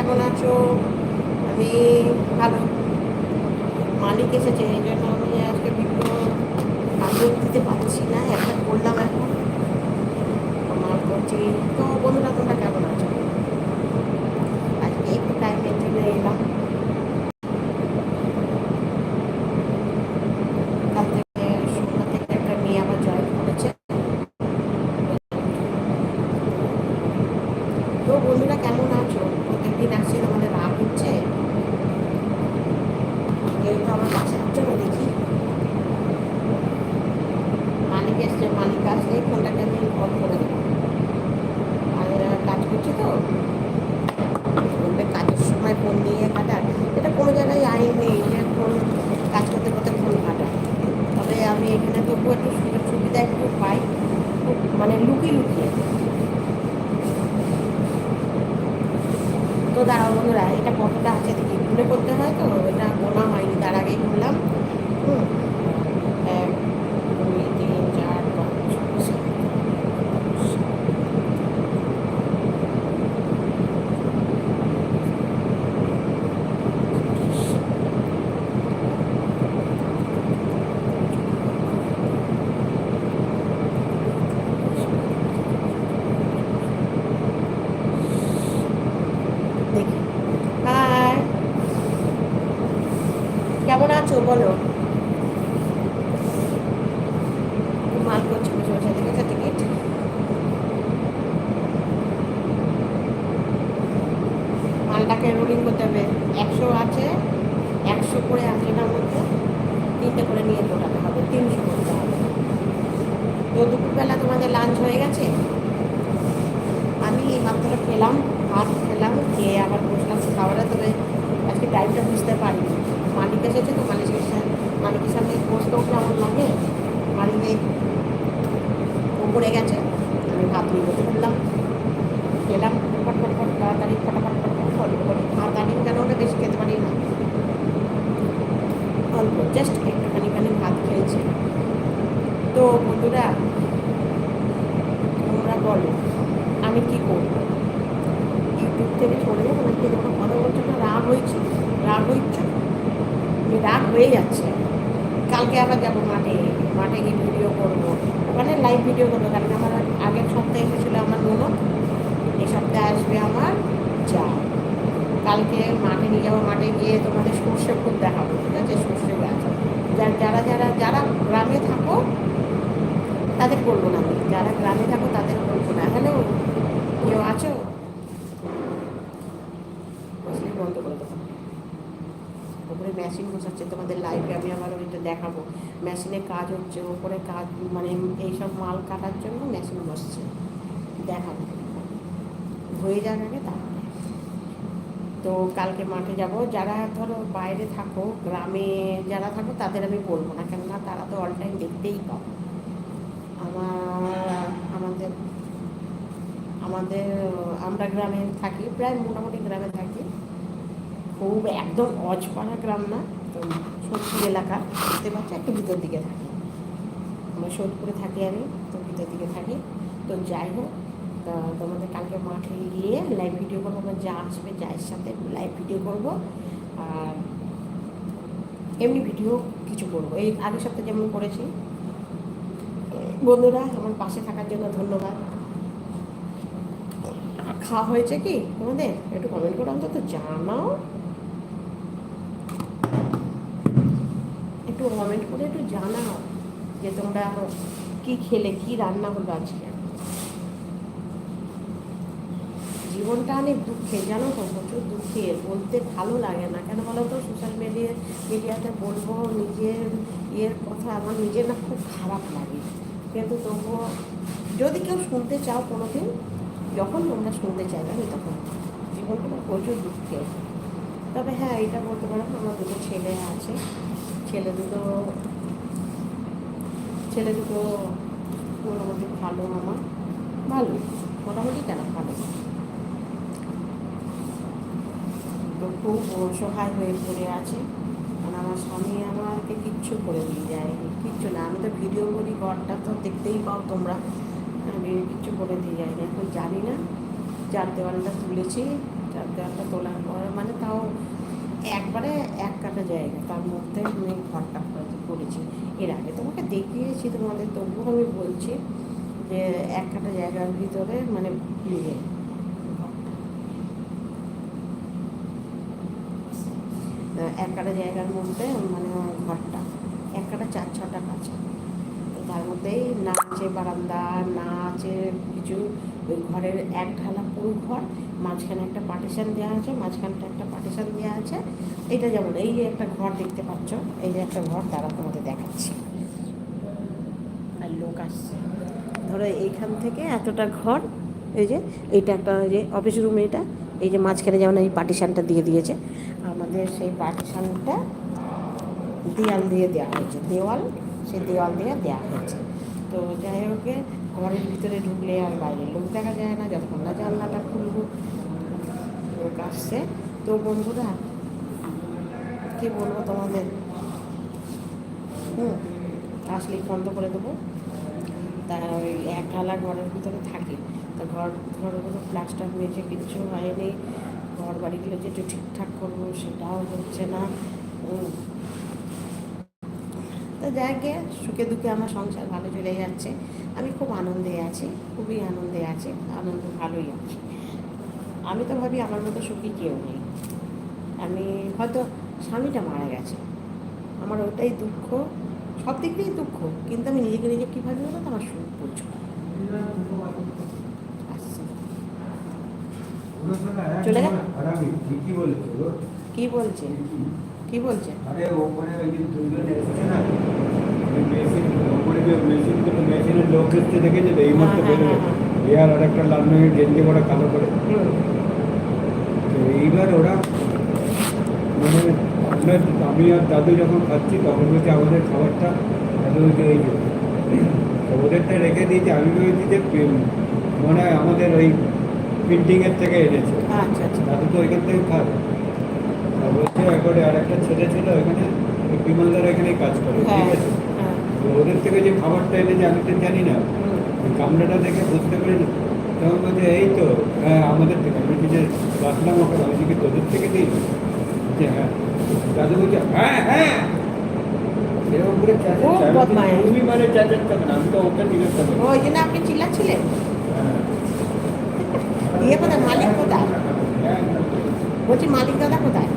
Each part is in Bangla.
কেমন আছো? আমি ভালো। মালিক এসেছে, এই জন্য আমি আজকে আপলোড দিতে পারছি না, একটা করলাম এখন। আমার করছি তো বন্ধুরা, তোমরা কেমন আছো আজকে একটু টাইমের জন্য এলাম কাল থেকে সন্ধ্যা থেকে একটা মেয়ে আবার জয়েন করেছে তো বন্ধুরা কেমন আছো প্রত্যেকদিন আসছে তোমাদের রাগ হচ্ছে কেউ তো আমার বাসার জন্য দেখি মালিক এসছে মালিক আসলে ফোনটাকে আমি অফ করে দেবো আর এরা কাজ করছে তো বলবে কাজের সময় ফোন নিয়ে কাটার এটা কোনো জায়গায় আইন নেই যে ফোন কাজ করতে করতে ফোন কাটা তবে আমি এখানে তবু একটু সুযোগ সুবিধা একটু পাই খুব মানে লুকিয়ে লুকিয়ে তো দাঁড়াও বন্ধুরা এটা কতটা আছে দেখি। করতে হয় তো? এটা গোনা হয়নি তার আগেই বললাম। হুম এক দুই তিন চার পাঁচ ছয়, সাত, আট, দেখি হাই কেমন আছো বলো মাল করছে বসে বসে দেখেছ টিকিট মালটাকে রোলিং করতে হবে। একশো আছে, একশো করে আছে এটার মধ্যে তিনটে করে নিয়ে দৌড়াতে হবে তিনশো করতে হবে। তো দুপুরবেলা তোমাদের লাঞ্চ হয়ে গেছে? আমি এই মাত্র খেলাম, ভাত খেলাম, খেয়ে আবার বসলাম খাবারে তবে আজকে টাইমটা বুঝতে পারিনি। মালিক এসেছে তো মালিকের সাথে মালিকের সামনে বসতেও কেমন লাগে মালিক উপরে গেছে আমি ভাত নিয়ে বসে পড়লাম খেলাম ফট ফট ফট তাড়াতাড়ি ফটাফট ফটাফট অল্প করে ভাত আনি কেন ওটা বেশি খেতে পারি না অল্প জাস্ট একটুখানি খানি ভাত খেয়েছি তো বন্ধুরা, তোমরা বলো, আমি কি করব? ইউটিউব থেকে সরে যাব নাকি যখন কথা বলছো না, রাগ হয়েছে, রাগ হচ্ছে রাগ হয়ে যাচ্ছে। কালকে আবার যাব মাঠে মাঠে গিয়ে ভিডিও করব। ওখানে লাইভ ভিডিও করব, কারণ আমার আগের সপ্তাহে এসেছিল আমার ননদ। এই সপ্তাহে আসবে আমার যা। কালকে মাঠে নিয়ে যাব, মাঠে গিয়ে তোমাদের সর্ষে খুব দেখাবো, ঠিক আছে? সর্ষে গাছ যার যারা যারা যারা গ্রামে থাকো তাদের বলব না যারা গ্রামে থাকো, তাদের বলব না। হ্যালো কেউ আছো? বন্ধ করে দেবো ওপরে মেশিন বসাচ্ছে। তোমাদের লাইভে আমি আবার ওইটা দেখাবো। মেশিনে কাজ হচ্ছে। ওপরে কাজ মানে এইসব মাল কাটার জন্য মেশিন বসছে। দেখাবো। হয়ে যাওয়ার আগে তারপরে। তো কালকে মাঠে যাব। যারা ধরো বাইরে থাকো, গ্রামে যারা থাকো, তাদের আমি বলব না। কেননা তারা তো অল টাইম দেখতেই পাবো আমার, আমাদের আমাদের, আমরা গ্রামে থাকি, প্রায় মোটামুটি গ্রামে থাকি। খুব একদম অজপাড়া গ্রাম না, তো সোদপুর এলাকা। বুঝতে পারছি? একটু ভিতর দিকে থাকি। আমরা সোদপুরে থাকি আমি, তো ভিতর দিকে থাকি। তো যাই হোক, তা তোমাদের কালকে মাঠে গিয়ে লাইভ ভিডিও করব আমার যা আসবে যায়ের সাথে লাইভ ভিডিও করব। আর এমনি ভিডিও কিছু করব। এই আগের সপ্তাহে যেমন করেছি বন্ধুরা, আমার পাশে থাকার জন্য ধন্যবাদ। খাওয়া হয়েছে কি তোমাদের? একটু কমেন্ট করে অন্তত জানাও। একটু কমেন্ট করে একটু জানাও যে তোমরা কি খেলে, কি রান্না হলো আজকে? জীবনটা অনেক দুঃখে, জানো তো? প্রচুর দুঃখের বলতে ভালো লাগে না। কেন বলো তো? সোশ্যাল মিডিয়া মিডিয়াতে বলব, নিজের ইয়ের কথা আমার নিজের না, খুব খারাপ লাগে। কিন্তু তবুও যদি কেউ শুনতে চাও কোনো দিন যখন তোমরা শুনতে চাইবে, আমি তখন জীবনটা প্রচুর দুঃখের তবে হ্যাঁ এটা বলতে পারো আমার দুটো ছেলে আছে। ছেলে দুটো ছেলে দুটো মোটামুটি ভালো আমার ভালো, মোটামুটি কেন ভালো? তো খুব অসহায় হয়ে পড়ে আছে। আমার স্বামী আমাকে কিচ্ছু করে দিয়ে যায়নি, কিচ্ছু না। আমি তো ভিডিও করি, ঘরটা তো দেখতেই পাও তোমরা। আমি কিচ্ছু করে দিয়ে যায়নি। এখন জানি না, চার দেওয়ালটা তুলেছি, চার দেওয়ালটা তোলার পর মানে তাও একবারে এক কাটা জায়গা, তার মধ্যে আমি ঘরটা করেছি। এর আগে তোমাকে দেখিয়েছি তোমাদের, তবুও আমি বলছি যে এক কাটা জায়গার ভিতরে মানে ইয়ে ঘরটা। আহ, এক কাটা জায়গার মধ্যে মানে ঘরটা এক কাটা চার ছটা কাছে। তার মধ্যেই না আছে বারান্দা, না আছে কিছু, ওই ঘরের এক ঢালা পুরো ঘর, মাঝখানে একটা পার্টিশন দেওয়া আছে, মাঝখানটা একটা পার্টিশন দেওয়া আছে। এটা যেমন, এই যে একটা ঘর দেখতে পাচ্ছ, এই যে একটা ঘর, তারা তোমাদের দেখাচ্ছি। আর লোক আসছে। ধরো এইখান থেকে এতটা ঘর, এই যে, এইটা একটা যে অফিস রুম এটা এই যে মাঝখানে যেমন এই পার্টিশানটা দিয়ে দিয়েছে, আমাদের সেই পার্টিশানটা দেওয়াল দিয়ে দেওয়া হয়েছে। দেওয়াল, সেই দেওয়াল দিয়ে দেওয়া হয়েছে। তো যাই হোক, ঘরের ভিতরে ঢুকলে আর বাইরে লোক দেখা যায় না, যতক্ষণ না জানলাটা খুলবো, লোক আসছে। তো বন্ধুরা, কি বলব তোমাদের? হুম, আসলেই বন্ধ করে দেবো। তা ওই এক ঢালা ঘরের ভিতরে থাকে। তা ঘর ঘরগুলো প্লাস্টার হয়েছে কিচ্ছু হয়নি। ঘর বাড়িগুলো যে একটু ঠিকঠাক করব সেটাও হচ্ছে না। তো গে সুখে দুঃখে আমার সংসার ভালো চলে যাচ্ছে। আমি খুব আনন্দে আছি, খুবই আনন্দে আছি, আনন্দ ভালোই আছে। আমি তো ভাবি আমার মতো সুখী কেউ নেই। আমি হয়তো স্বামীটা মারা গেছে। আমার ওটাই দুঃখ, সব দিক দিয়েই দুঃখ। কিন্তু আমি নিজেকে নিজে কী ভাবি বলো তো আমার সুখ আসছে চলে গেল? কী বলছে? কী বলছে? আরে ওপরে ওই যে দুজন এসেছে না মেশিন ওপরে মেশিন মেশিনের লোক এসছে এই মুহূর্তে বেরোবে আর লাল রঙের গেঞ্জি পরা কালো করে তো এইবার ওরা মানে আমি আর দাদু যখন খাচ্ছি তখন বলছে আমাদের খাবারটা দাদু বলছে এই ওদেরটা রেখে দিয়েছে আমি বলছি যে মনে হয় আমাদের ওই প্রিন্টিংয়ের থেকে এনেছে। আচ্ছা আচ্ছা। দাদু তো ওইখান থেকে তা বলছে একবারে আর একটা ছেলে ছিল ওইখানে বিমলদার এখানেই কাজ করে হ্যাঁ ঠিক আছে? হ্যাঁ। তো ওদের থেকে যে খাবারটা এনেছে আমি তো জানি না। গামলাটা দেখে বুঝতে পারি না তখন বলছে এই তো হ্যাঁ আমাদের থেকে। আমি যে বাসলাম ওকে আমি কি তোদের থেকে দিই? যে হ্যাঁ। দাদু বলছে হ্যাঁ হ্যাঁ। এরকম করে মানে চেঁচাচ্ছ আমি তো ওকে জিজ্ঞেস করব ওই জন্য আপনি চিল্লাচ্ছিলেন? ইয়ে কোথায় মালিক কোথায়? বলছি মালিক দাদা কোথায়?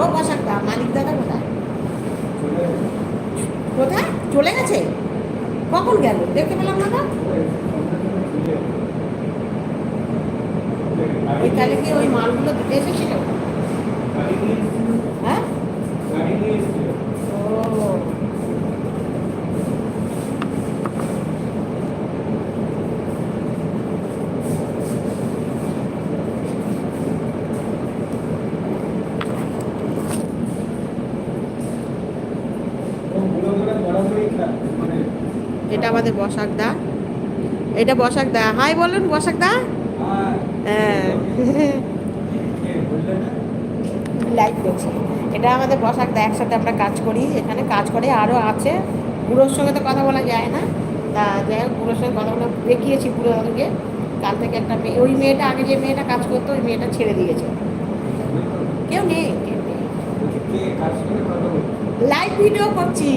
ও বসাকটা মালিক দাদা কোথায়? কোথায়? চলে গেছে? কখন গেল? দেখতে পেলাম না তো। ওই তাহলে কি ওই মালগুলো দিতে এসেছিল? হ্যাঁ ও এটা আমাদের বসাক দা। এটা বসাক দা। হাই বলুন, বসাক দা। হ্যাঁ। লাইক করছি এটা আমাদের বসাক দা, একসাথে আমরা কাজ করি। এখানে কাজ করে আরও আছে। বুড়োর সঙ্গে তো কথা বলা যায় না। তা যাই হোক, বুড়োর সঙ্গে কথা বলে, দেখিয়েছি বুড়ো কাল থেকে একটা মেয়ে, ওই মেয়েটা, আগে যে মেয়েটা কাজ করতো, ওই মেয়েটা ছেড়ে দিয়েছে। কেউ নেই? কেউ নেই লাইভ ভিডিও করছি।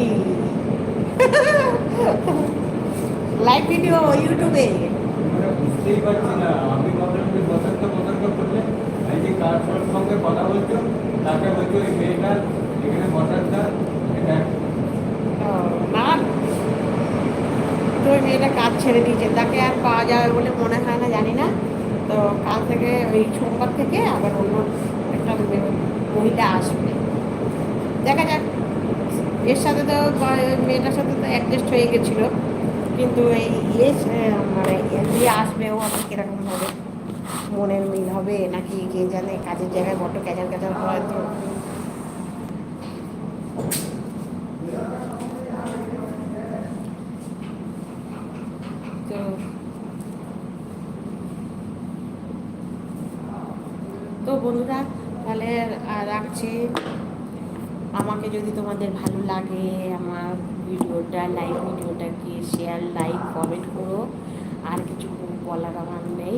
লাইভ ভিডিও ইউটিউবে বুঝতেই পারছি না। আমি ভাবলাম বসন্ত বসন্ত করলে এই যে কার সঙ্গে কথা বলছো তাকে বলছো এই মেয়েটা এখানে বসাটা এটা ও, না তো ওই মেয়েটা কাজ ছেড়ে দিয়েছে। তাকে আর পাওয়া যাবে বলে মনে হয় না জানি না। তো কাল থেকে ওই সোমবার থেকে আবার অন্য একটা মহিলা আসবে। দেখা যাক। এর সাথে তো মেয়েটার সাথে তো অ্যাডজাস্ট হয়ে গেছিল। কিন্তু এই ইয়ে মানে ইয়ে আসবে ও আমার কীরকম হবে মনের মিল হবে নাকি কে জানে কাজের জায়গায় বড্ড ক্যাজাল ক্যাজাল হয় তো তো বন্ধুরা তাহলে আর রাখছি আমাকে যদি তোমাদের ভালো লাগে, আমার ভিডিওটা লাইভ ভিডিওটাকে শেয়ার লাইক কমেন্ট করো। আর কিছু বলার আমার নেই।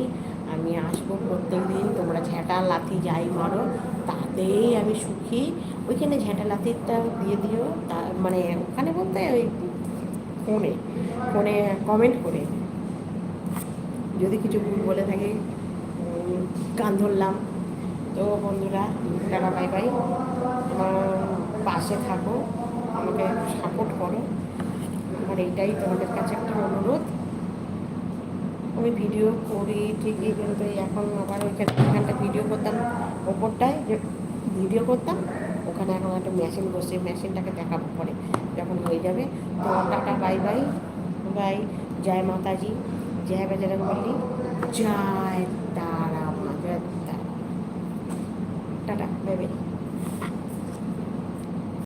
আমি আসব প্রত্যেক দিন। তোমরা ঝেঁটা লাথি যাই মারো, তাতেই আমি সুখী। ওইখানে ঝ্যাঁটালাতিরটা দিয়ে দিও। তা মানে ওখানে বলতে ওই ফোনে ফোনে কমেন্ট করে। যদি কিছু ভুল বলে থাকে কান ধরলাম। তো বন্ধুরা, টাটা বাই বাই পাশে থাকো, আমাকে সাপোর্ট করো। আমার এইটাই তোমাদের কাছে একটা অনুরোধ। আমি ভিডিও করি, ঠিকই, কিন্তু এখন আবার ওইখানে ভিডিও করতাম ওপরটায়, যে ভিডিও করতাম, ওখানে এখন একটা মেশিন বসে মেশিনটাকে দেখাবো পরে, যখন হয়ে যাবে। তো টাটা বাই বাই বাই জয় মাতাজি। জয় বেজারং বললি জয়।